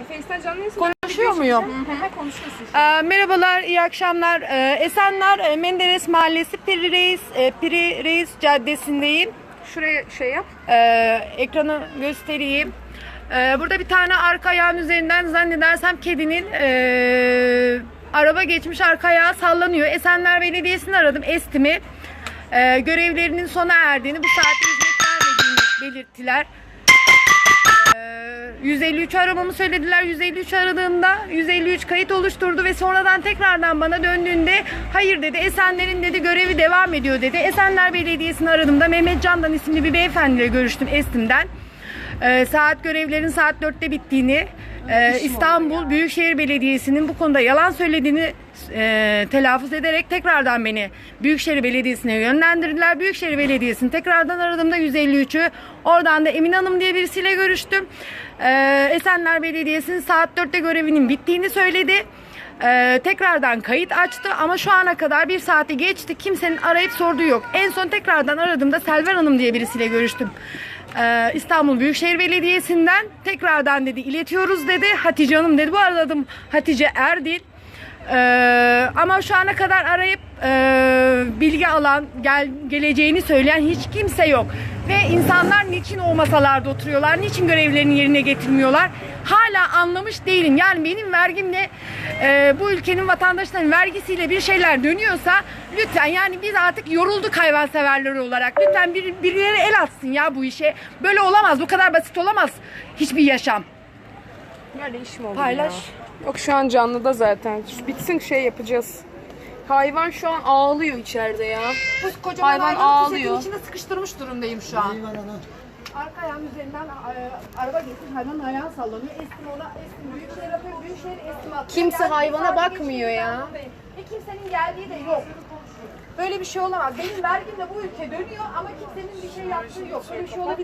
Aynen Face'ten canlı yayın Konuşuyor muyum? konuşuyorsun. Ee, merhabalar, iyi akşamlar. Ee, Esenler e, Menderes Mahallesi Piri Reis, e, Piri Reis Caddesi'ndeyim. Şuraya şey yap. Ee, ekranı göstereyim. Ee, burada bir tane arka ayağın üzerinden zannedersem kedinin ee, araba geçmiş arka ayağı sallanıyor. Esenler Belediyesi'ni aradım, Estim'i. Ee, görevlerinin sona erdiğini, bu saatte hizmet vermediğini belirttiler. Ee, 153 aramamı söylediler. 153 aradığımda 153 kayıt oluşturdu ve sonradan tekrardan bana döndüğünde hayır dedi Esenler'in dedi görevi devam ediyor dedi. Esenler Belediyesi'ni aradığımda Mehmet Candan isimli bir beyefendiyle görüştüm Estim'den. Ee, saat görevlerin saat 4'te bittiğini, e, İstanbul Büyükşehir Belediyesi'nin bu konuda yalan söylediğini e, telaffuz ederek tekrardan beni Büyükşehir Belediyesi'ne yönlendirdiler. Büyükşehir Belediyesi'ni tekrardan aradığımda 153'ü oradan da Emin Hanım diye birisiyle görüştüm. Ee, Esenler Belediyesi'nin saat 4'te görevinin bittiğini söyledi. Ee, tekrardan kayıt açtı ama şu ana kadar bir saati geçti. Kimsenin arayıp sorduğu yok. En son tekrardan aradığımda Selver Hanım diye birisiyle görüştüm. Ee, İstanbul Büyükşehir Belediyesi'nden tekrardan dedi iletiyoruz dedi. Hatice Hanım dedi. Bu arada adım Hatice Erdil. Ee, ama şu ana kadar arayıp e, bilgi alan, gel, geleceğini söyleyen hiç kimse yok. Ve insanlar niçin o masalarda oturuyorlar, niçin görevlerini yerine getirmiyorlar? Hala anlamış değilim. Yani benim vergimle e, bu ülkenin vatandaşlarının vergisiyle bir şeyler dönüyorsa lütfen yani biz artık yorulduk hayvanseverleri olarak. Lütfen bir, birileri el atsın ya bu işe. Böyle olamaz, bu kadar basit olamaz hiçbir yaşam. Böyle iş mi olur Paylaş. ya? Yok şu an canlıda zaten. Bitsin şey yapacağız. Hayvan şu an ağlıyor içeride ya. Bu kocaman Hayvan hayvanı ağlıyor. poşetin içinde sıkıştırmış durumdayım şu an. Arka ayağım üzerinden e, araba geçmiş hayvanın ayağı sallanıyor. Estim ona, estim büyükşehir atıyor, büyükşehir estim atıyor. Kimse hayvana saat bakmıyor geçti, ya. ben buradayım. Ve kimsenin geldiği de yok. Böyle bir şey olamaz. Benim vergimle bu ülke dönüyor ama kimsenin bir şey yaptığı yok. Böyle bir şey olabilir.